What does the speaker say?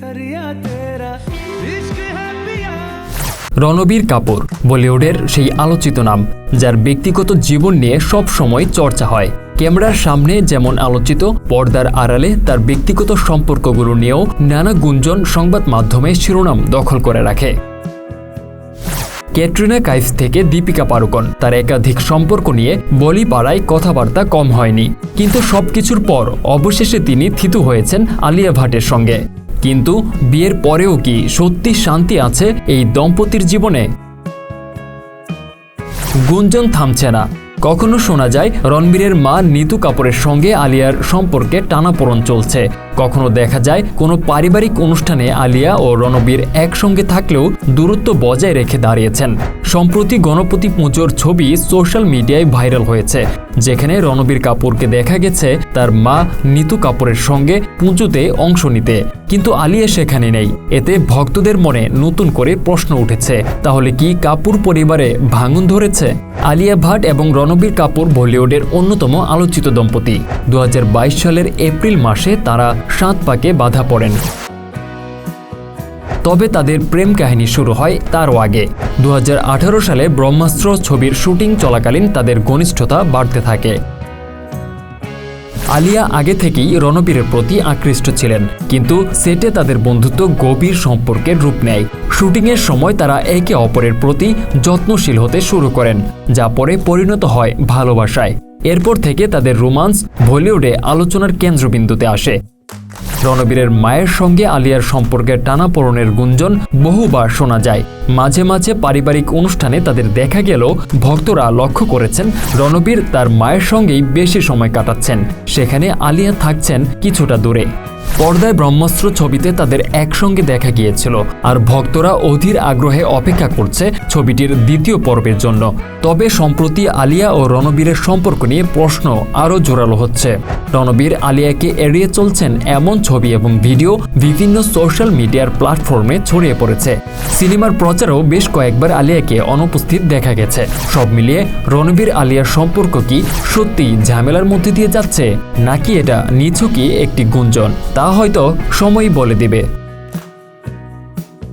केसरिया तेरा इश्क है पिया রণবীর কাপুর বলিউডের সেই আলোচিত নাম যার ব্যক্তিগত জীবন নিয়ে সব সময় চর্চা হয় ক্যামেরার সামনে যেমন আলোচিত পর্দার আড়ালে তার ব্যক্তিগত সম্পর্কগুলো নিয়েও নানা গুঞ্জন সংবাদ মাধ্যমে শিরোনাম দখল করে রাখে ক্যাটরিনা কাইফ থেকে দীপিকা পাড়ুকন তার একাধিক সম্পর্ক নিয়ে বলি পাড়ায় কথাবার্তা কম হয়নি কিন্তু সবকিছুর পর অবশেষে তিনি থিতু হয়েছেন আলিয়া ভাটের সঙ্গে কিন্তু বিয়ের পরেও কি সত্যি শান্তি আছে এই দম্পতির জীবনে? গুঞ্জন থামছে না। কখনো শোনা যায় রণবীরের মা নিতু কাপুরের সঙ্গে আলিয়ার সম্পর্কে টানাপোড়ন চলছে। কখনো দেখা যায় কোনো পারিবারিক অনুষ্ঠানে আলিয়া ও রণবীর একসঙ্গে থাকলেও দূরত্ব বজায় রেখে দাঁড়িয়েছেন। সম্প্রতি গণপতি পুজোর ছবি সোশ্যাল মিডিয়ায় ভাইরাল হয়েছে, যেখানে রণবীর কাপুরকে দেখা গেছে তার মা নিতু কাপুরের সঙ্গে পুজোতে অংশ নিতে। কিন্তু আলিয়া সেখানে নেই। এতে ভক্তদের মনে নতুন করে প্রশ্ন উঠেছে, তাহলে কি কাপুর পরিবারে ভাঙন ধরেছে? আলিয়া ভাট এবং রণবীর কাপুর বলিউডের অন্যতম আলোচিত দম্পতি। দু হাজার বাইশ সালের এপ্রিল মাসে তারা সাত পাকে বাধা পড়েন। তবে তাদের প্রেম কাহিনী শুরু হয় তারও আগে। দু হাজার আঠারো সালে ব্রহ্মাস্ত্র ছবির শুটিং চলাকালীন তাদের ঘনিষ্ঠতা বাড়তে থাকে। আলিয়া আগে থেকেই রণবীরের প্রতি আকৃষ্ট ছিলেন, কিন্তু সেটে তাদের বন্ধুত্ব গভীর সম্পর্কের রূপ নেয়। শুটিংয়ের সময় তারা একে অপরের প্রতি যত্নশীল হতে শুরু করেন, যা পরে পরিণত হয় ভালোবাসায়। এরপর থেকে তাদের রোমান্স বলিউডে আলোচনার কেন্দ্রবিন্দুতে আসে। রণবীরের মায়ের সঙ্গে আলিয়ার সম্পর্কের টানাপোড়নের গুঞ্জন বহুবার শোনা যায়। মাঝে মাঝে পারিবারিক অনুষ্ঠানে তাদের দেখা গেল ভক্তরা লক্ষ্য করেছেন, রণবীর তার মায়ের সঙ্গেই বেশি সময় কাটাচ্ছেন। সেখানে আলিয়া থাকছেন কিছুটা দূরে। পর্দায় ব্রহ্মাস্ত্র ছবিতে তাদের একসঙ্গে দেখা গিয়েছিল, আর ভক্তরা অধীর আগ্রহে অপেক্ষা করছে ছবিটির দ্বিতীয় পর্বের জন্য। তবে সম্প্রতি আলিয়া ও রণবীরের সম্পর্ক নিয়ে প্রশ্ন আরও জোরালো হচ্ছে। রণবীর আলিয়াকে এড়িয়ে চলছেন এমন ছবি এবং ভিডিও বিভিন্ন সোশ্যাল মিডিয়ার প্ল্যাটফর্মে ছড়িয়ে পড়েছে। সিনেমার প্রচারেও বেশ কয়েকবার আলিয়াকে অনুপস্থিত দেখা গেছে। সব মিলিয়ে রণবীর আলিয়ার সম্পর্ক কি সত্যি ঝামেলার মধ্যে দিয়ে যাচ্ছে, নাকি এটা নিছকই একটি গুঞ্জন? তা হয়তো সময়ই বলে দিবে।